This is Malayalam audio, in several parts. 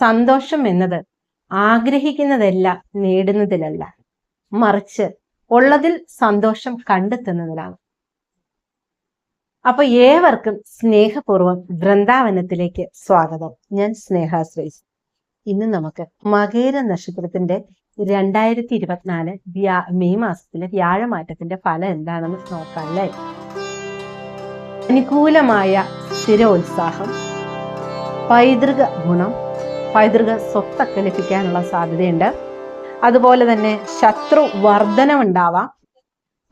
സന്തോഷം എന്നത് ആഗ്രഹിക്കുന്നതല്ല നേടുന്നതിലല്ല. മറിച്ച് ഉള്ളതിൽ സന്തോഷം കണ്ടെത്തുന്നതിലാണ്. അപ്പൊ ഏവർക്കും സ്നേഹപൂർവം വൃന്ദാവനത്തിലേക്ക് സ്വാഗതം. ഞാൻ സ്നേഹാശ്രയിച്ചു ഇന്ന് നമുക്ക് മകേര നക്ഷത്രത്തിന്റെ രണ്ടായിരത്തി ഇരുപത്തിനാല് വ്യാ മെയ് മാസത്തിലെ വ്യാഴമാറ്റത്തിന്റെ ഫലം എന്താണെന്ന് നോക്കാം അല്ലേ? അനുകൂലമായ സ്ഥിരോത്സാഹം പൈതൃക ഗുണം പൈതൃക സ്വത്തൊക്കെ ലഭിക്കാനുള്ള സാധ്യതയുണ്ട്. അതുപോലെ തന്നെ ശത്രു വർധനമുണ്ടാവാം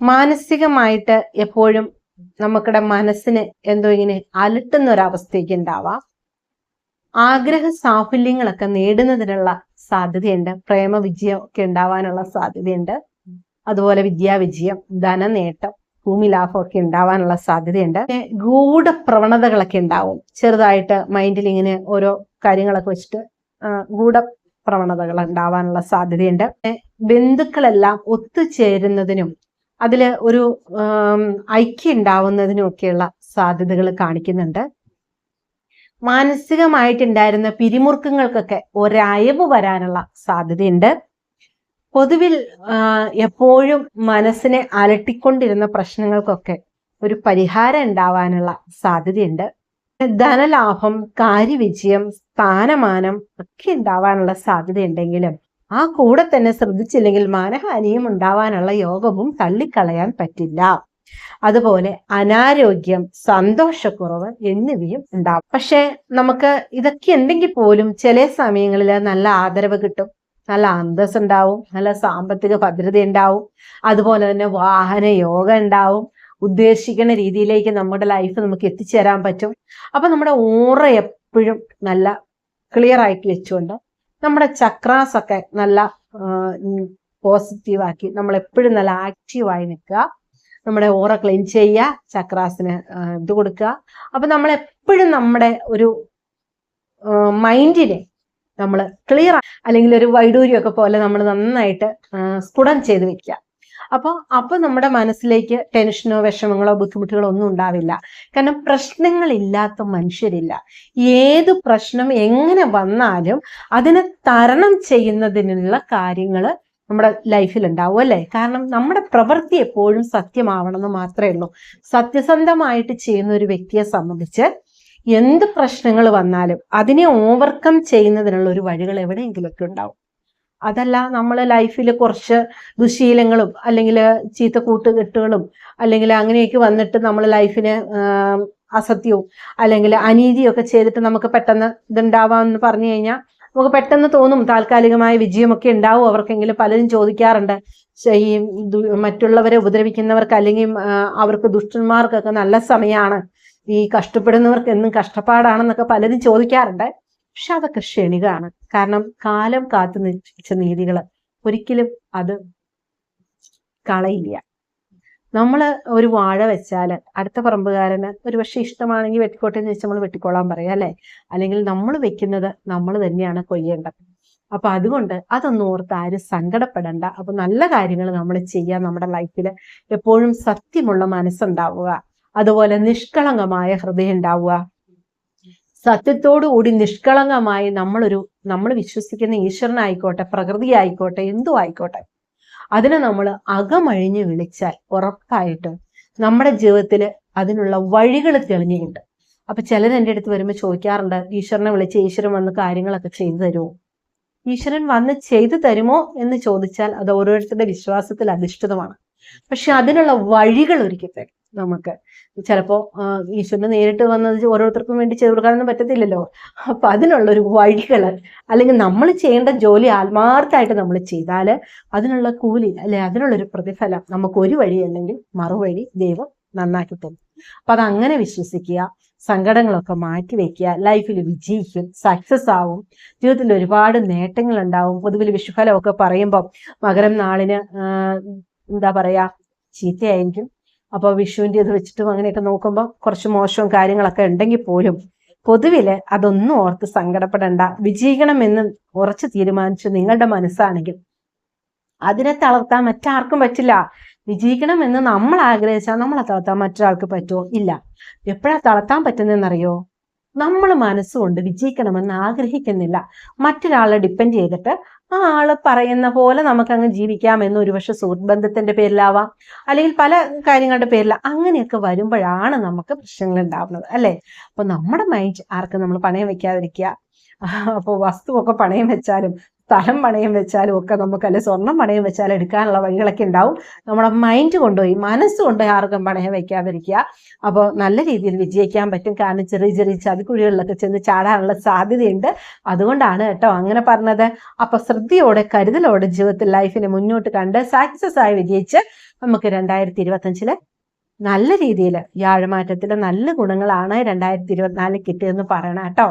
മാനസികമായിട്ട് എപ്പോഴും നമുക്കിടെ മനസ്സിന് എന്തോ ഇങ്ങനെ അലട്ടുന്ന ഒരവസ്ഥയ്ക്ക് ഉണ്ടാവാം. ആഗ്രഹ സാഫല്യങ്ങളൊക്കെ നേടുന്നതിനുള്ള സാധ്യതയുണ്ട്. പ്രേമ വിജയം ഒക്കെ ഉണ്ടാവാനുള്ള സാധ്യതയുണ്ട്. അതുപോലെ വിദ്യാവിജയം ധനനേട്ടം ഭൂമി ലാഭമൊക്കെ ഉണ്ടാവാനുള്ള സാധ്യതയുണ്ട്. ഗൂഢ ഗൂഢപ്രവണതകളൊക്കെ ഉണ്ടാവും. ചെറുതായിട്ട് മൈൻഡിൽ ഇങ്ങനെ ഓരോ കാര്യങ്ങളൊക്കെ വെച്ചിട്ട് ഗൂഢപ്രവണതകൾ ഉണ്ടാവാനുള്ള സാധ്യതയുണ്ട്. ബന്ധുക്കളെല്ലാം ഒത്തുചേരുന്നതിനും അതിൽ ഒരു ഐക്യം ഉണ്ടാവുന്നതിനും ഒക്കെയുള്ള സാധ്യതകൾ കാണിക്കുന്നുണ്ട്. മാനസികമായിട്ടുണ്ടായിരുന്ന പിരിമുറുക്കങ്ങൾക്കൊക്കെ ഒരയവ് വരാനുള്ള സാധ്യതയുണ്ട്. പൊതുവിൽ എപ്പോഴും മനസ്സിനെ അലട്ടിക്കൊണ്ടിരുന്ന പ്രശ്നങ്ങൾക്കൊക്കെ ഒരു പരിഹാരം ഉണ്ടാവാനുള്ള സാധ്യതയുണ്ട്. ധനലാഭം കാര്യവിജയം സ്ഥാനമാനം ഒക്കെ ഉണ്ടാവാനുള്ള സാധ്യതയുണ്ടെങ്കിലും ആ കൂടെ തന്നെ ശ്രദ്ധിച്ചില്ലെങ്കിൽ മാനഹാനിയും ഉണ്ടാവാനുള്ള യോഗവും തള്ളിക്കളയാൻ പറ്റില്ല. അതുപോലെ അനാരോഗ്യം സന്തോഷക്കുറവ് എന്നിവയും ഉണ്ടാവും. പക്ഷെ നമുക്ക് ഇതൊക്കെ ഉണ്ടെങ്കിൽ പോലും ചില സമയങ്ങളിൽ നല്ല ആദരവ് കിട്ടും. നല്ല അന്തസ് ഉണ്ടാവും നല്ല സാമ്പത്തിക ഭദ്രത ഉണ്ടാവും അതുപോലെ തന്നെ വാഹന യോഗ ഉണ്ടാവും. ഉദ്ദേശിക്കുന്ന രീതിയിലേക്ക് നമ്മുടെ ലൈഫ് നമുക്ക് എത്തിച്ചേരാൻ പറ്റും. അപ്പൊ നമ്മുടെ ഓറ എപ്പോഴും നല്ല ക്ലിയർ ആയിട്ട് വെച്ചുകൊണ്ട് നമ്മുടെ ചക്രാസ് ഒക്കെ നല്ല പോസിറ്റീവാക്കി നമ്മൾ എപ്പോഴും നല്ല ആക്റ്റീവായി നിൽക്കുക. നമ്മുടെ ഓറ ക്ലീൻ ചെയ്യുക ചക്രാസിന് ഇത് കൊടുക്കുക. അപ്പൊ നമ്മൾ എപ്പോഴും നമ്മുടെ ഒരു മൈൻഡിനെ നമ്മൾ ക്ലിയർ അല്ലെങ്കിൽ ഒരു വൈഡൂര്യമൊക്കെ പോലെ നമ്മൾ നന്നായിട്ട് സ്ഫുടം ചെയ്ത് വെക്കുക. അപ്പോൾ അപ്പോൾ നമ്മുടെ മനസ്സിലേക്ക് ടെൻഷനോ വിഷമങ്ങളോ ബുദ്ധിമുട്ടുകളോ ഒന്നും ഉണ്ടാവില്ല. കാരണം പ്രശ്നങ്ങളില്ലാത്ത മനുഷ്യരില്ല. ഏത് പ്രശ്നം എങ്ങനെ വന്നാലും അതിനെ തരണം ചെയ്യുന്നതിനുള്ള കാര്യങ്ങൾ നമ്മുടെ ലൈഫിൽ ഉണ്ടാവും അല്ലേ? കാരണം നമ്മുടെ പ്രവൃത്തി എപ്പോഴും സത്യമാവണമെന്ന് മാത്രമേ ഉള്ളൂ. സത്യസന്ധമായിട്ട് ചെയ്യുന്ന ഒരു വ്യക്തിയെ സംബന്ധിച്ച് എന്ത് പ്രശ്നങ്ങൾ വന്നാലും അതിനെ ഓവർകം ചെയ്യുന്നതിനുള്ള ഒരു വഴികൾ എവിടെയെങ്കിലുമൊക്കെ ഉണ്ടാവും. അതല്ല നമ്മൾ ലൈഫിൽ കുറച്ച് ദുശീലങ്ങളും അല്ലെങ്കിൽ ചീത്ത കൂട്ടുകെട്ടുകളും അല്ലെങ്കിൽ അങ്ങനെയൊക്കെ വന്നിട്ട് നമ്മൾ ലൈഫിന് അസത്യവും അല്ലെങ്കിൽ അനീതിയും ഒക്കെ ചെയ്തിട്ട് നമുക്ക് പെട്ടെന്ന് ഇതുണ്ടാവാമെന്ന് പറഞ്ഞു കഴിഞ്ഞാൽ നമുക്ക് പെട്ടെന്ന് തോന്നും താൽക്കാലികമായ വിജയമൊക്കെ ഉണ്ടാവും. അവർക്കെങ്കിലും പലരും ചോദിക്കാറുണ്ട്. ഈ മറ്റുള്ളവരെ ഉപദ്രവിക്കുന്നവർക്ക് അല്ലെങ്കിൽ അവർക്ക് ദുഷ്ടന്മാർക്കൊക്കെ നല്ല സമയമാണ് ഈ കഷ്ടപ്പെടുന്നവർക്ക് എന്നും കഷ്ടപ്പാടാണെന്നൊക്കെ പലരും ചോദിക്കാറുണ്ട്. പക്ഷെ അതൊക്കെ ക്ഷണികമാണ് കാരണം കാലം കാത്തു നിശ്ചയിച്ച നീതികൾ ഒരിക്കലും അത് കളയില്ല. നമ്മൾ ഒരു വാഴ വെച്ചാൽ അടുത്ത പറമ്പുകാരന് ഒരു പക്ഷെ ഇഷ്ടമാണെങ്കിൽ വെട്ടിക്കോട്ടെ എന്ന് വെച്ചാൽ നമ്മൾ വെട്ടിക്കോളാൻ പറയാം അല്ലെ? അല്ലെങ്കിൽ നമ്മൾ വെക്കുന്നത് നമ്മൾ തന്നെയാണ് കൊയ്യേണ്ടത്. അപ്പൊ അതുകൊണ്ട് അതൊന്നും ഓർത്ത് ആരും സങ്കടപ്പെടണ്ട. അപ്പൊ നല്ല കാര്യങ്ങൾ നമ്മൾ ചെയ്യാൻ നമ്മുടെ ലൈഫിൽ എപ്പോഴും സത്യമുള്ള മനസ്സുണ്ടാവുക. അതുപോലെ നിഷ്കളങ്കമായ ഹൃദയം ഉണ്ടാവുക. സത്യത്തോടു കൂടി നിഷ്കളങ്കമായി നമ്മളൊരു നമ്മൾ വിശ്വസിക്കുന്ന ഈശ്വരനായിക്കോട്ടെ പ്രകൃതി ആയിക്കോട്ടെ എന്തു ആയിക്കോട്ടെ. അതിനെ നമ്മൾ അകമഴിഞ്ഞ് വിളിച്ചാൽ ഉറപ്പായിട്ട് നമ്മുടെ ജീവിതത്തിൽ അതിനുള്ള വഴികൾ തെളിഞ്ഞിട്ടുണ്ട്. അപ്പൊ ചിലർ എന്റെ അടുത്ത് വരുമ്പോൾ ചോദിക്കാറുണ്ട് ഈശ്വരനെ വിളിച്ച് ഈശ്വരൻ വന്ന് കാര്യങ്ങളൊക്കെ ചെയ്തു തരുമോ? ഈശ്വരൻ വന്ന് ചെയ്തു തരുമോ? എന്ന് ചോദിച്ചാൽ അത് ഓരോരുത്തരുടെ വിശ്വാസത്തിൽ അധിഷ്ഠിതമാണ്. പക്ഷെ അതിനുള്ള വഴികൾ ഒരുക്കി തരും നമുക്ക്. ചിലപ്പോ ഈശ്വരനെ നേരിട്ട് വന്നത് ഓരോരുത്തർക്കും വേണ്ടി ചെയ്തു കൊടുക്കാനൊന്നും പറ്റത്തില്ലല്ലോ. അപ്പൊ അതിനുള്ള ഒരു വഴികൾ അല്ലെങ്കിൽ നമ്മൾ ചെയ്യേണ്ട ജോലി ആത്മാർത്ഥമായിട്ട് നമ്മൾ ചെയ്താൽ അതിനുള്ള കൂലി അല്ലെ അതിനുള്ളൊരു പ്രതിഫലം നമുക്ക് ഒരു വഴി അല്ലെങ്കിൽ മറുവഴി ദൈവം നന്നാക്കി തരും. അപ്പൊ അതങ്ങനെ വിശ്വസിക്കുക സങ്കടങ്ങളൊക്കെ മാറ്റി വെക്കുക ലൈഫിൽ വിജയിക്കും സക്സസ് ആവും ജീവിതത്തിൽ ഒരുപാട് നേട്ടങ്ങൾ ഉണ്ടാവും. പൊതുവിൽ വിഷുഫലമൊക്കെ പറയുമ്പോൾ മകരം നാളിന് എന്താ പറയാ ചീത്തയായിരിക്കും. അപ്പോൾ വിഷുവിന്റെ ഇത് വെച്ചിട്ടും അങ്ങനെയൊക്കെ നോക്കുമ്പോൾ കുറച്ച് മോശവും കാര്യങ്ങളൊക്കെ ഉണ്ടെങ്കിൽ പോലും പൊതുവിൽ അതൊന്നും ഓർത്ത് സങ്കടപ്പെടണ്ട. വിജയിക്കണമെന്ന് ഉറച്ചു തീരുമാനിച്ചു നിങ്ങളുടെ മനസ്സാണെങ്കിൽ അതിനെ തളർത്താൻ മറ്റാർക്കും പറ്റില്ല. വിജയിക്കണമെന്ന് നമ്മൾ ആഗ്രഹിച്ചാൽ നമ്മളെ തളർത്താൻ മറ്റൊരാൾക്ക് പറ്റുമോ? ഇല്ല. എപ്പോഴാ തളർത്താൻ പറ്റുന്നതെന്നറിയോ? നമ്മൾ മനസ്സുകൊണ്ട് വിജയിക്കണമെന്ന് ആഗ്രഹിക്കുന്നില്ല. മറ്റൊരാളെ ഡിപ്പെൻഡ് ചെയ്തിട്ട് ആ ആൾ പറയുന്ന പോലെ നമുക്കങ്ങ് ജീവിക്കാം എന്ന് ഒരുപക്ഷെ സുഹൃത്ത് ബന്ധത്തിന്റെ പേരിലാവാം അല്ലെങ്കിൽ പല കാര്യങ്ങളുടെ പേരില അങ്ങനെയൊക്കെ വരുമ്പോഴാണ് നമുക്ക് പ്രശ്നങ്ങൾ ഉണ്ടാവുന്നത് അല്ലെ? അപ്പൊ നമ്മുടെ മൈൻഡ് ആർക്കും നമ്മൾ പണയം വെക്കാതിരിക്കുക. അപ്പോൾ വസ്തുവൊക്കെ പണയം വെച്ചാലും സ്ഥലം പണയം വെച്ചാലും ഒക്കെ നമുക്ക് അല്ലെ സ്വർണം പണയം വെച്ചാലും എടുക്കാനുള്ള വഴികളൊക്കെ ഉണ്ടാവും. നമ്മുടെ മൈൻഡ് കൊണ്ടുപോയി മനസ്സ് കൊണ്ടുപോയി ആർക്കും പണയം വെക്കാതിരിക്കുക. അപ്പോൾ നല്ല രീതിയിൽ വിജയിക്കാൻ പറ്റും. കാരണം ചെറിയ ചെറിയ ചതിക്കുഴികളിലൊക്കെ ചെന്ന് ചാടാനുള്ള സാധ്യതയുണ്ട്. അതുകൊണ്ടാണ് കേട്ടോ അങ്ങനെ പറഞ്ഞത്. അപ്പോൾ ശ്രദ്ധയോടെ കരുതലോടെ ജീവിതത്തിൽ ലൈഫിനെ മുന്നോട്ട് കണ്ട് സക്സസ് ആയി വിജയിച്ച് നമുക്ക് രണ്ടായിരത്തി ഇരുപത്തഞ്ചിൽ നല്ല രീതിയിൽ വ്യാഴമാറ്റത്തിലെ നല്ല ഗുണങ്ങളാണ് രണ്ടായിരത്തി ഇരുപത്തിനാലിൽ കിട്ടിയതെന്ന് പറയണം കേട്ടോ.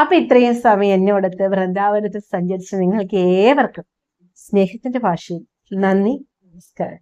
അപ്പൊ ഇത്രയും സമയം എന്നോടത്ത് വൃന്ദാവനത്തിൽ സഞ്ചരിച്ച നിങ്ങൾക്ക് ഏവർക്കും സ്നേഹത്തിന്റെ ഭാഷയിൽ നന്ദി നമസ്കാരം.